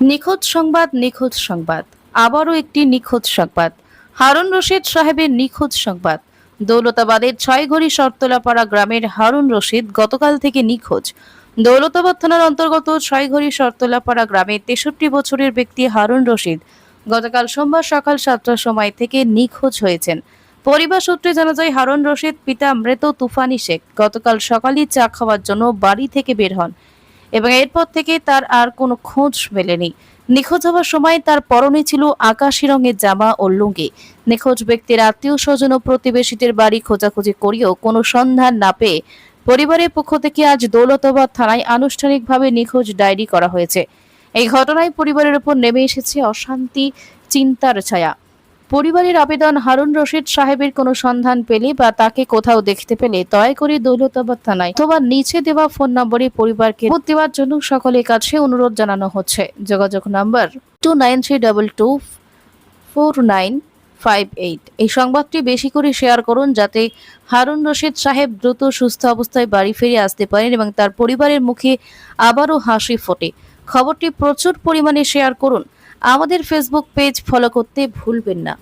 নিখোঁজ সংবাদ নিখোঁজ সংবাদ। আবারও একটি নিখোঁজ সংবাদ। হারুন রশিদ সাহেবের নিখোঁজ সংবাদ। দৌলতাবাদের ছয়ঘড়ি শর্তলাপাড়া গ্রামের হারুন রশিদ গতকাল থেকে নিখোঁজ। দৌলতাবাদ থানার অন্তর্গত ছয়ঘড়ি শর্তলাপাড়া গ্রামের তেষট্টি বছরের ব্যক্তি হারুন রশিদ গতকাল সোমবার সকাল সাতটার সময় থেকে নিখোঁজ হয়েছেন। পরিবার সূত্রে জানা যায়, হারুন রশিদ পিতা মৃত তুফানি শেখ গতকাল সকালে চা খাওয়ার জন্য বাড়ি থেকে বের হন। এবং এরপর থেকে তার আর কোনো খোঁজ মেলেনি। নিখোঁজ হওয়ার সময় তার পরনে ছিল আকাশি রঙের জামা ও লুঙ্গি। নিখোঁজ ব্যক্তির আত্মীয় স্বজন ও প্রতিবেশীদের বাড়ি খোঁজাখুঁজি করিয়েও কোনো সন্ধান না পেয়ে পরিবারের পক্ষ থেকে আজ দৌলতাবাদ থানায় আনুষ্ঠানিকভাবে নিখোঁজ ডায়েরি করা হয়েছে। এই ঘটনায় পরিবারের উপর নেমে এসেছে অশান্তি, চিন্তার ছায়া। পরিবারের আবেদন হারুন রশিদ সাহেবের কোনো সন্ধান পেলে বা তাকে কোথাও দেখতে পেলে দয়া করে দৌলতাবাদ থানায় অথবা নিচে দেওয়া ফোন নম্বরে পরিবারকে ভোট দেওয়ার জন্য সকলের কাছে অনুরোধ জানানো হচ্ছে। যোগাযোগ নম্বর two nine three double two four nine five eight. এই সংবাদটি বেশি করে শেয়ার করুন যাতে হারুন রশিদ সাহেব দ্রুত সুস্থ অবস্থায় বাড়ি ফিরে আসতে পারেন এবং তার পরিবারের মুখে আবারও হাসি ফোটে। খবরটি প্রচুর পরিমাণে শেয়ার করুন। আমাদের ফেসবুক পেজ ফলো করতে ভুলবেন না।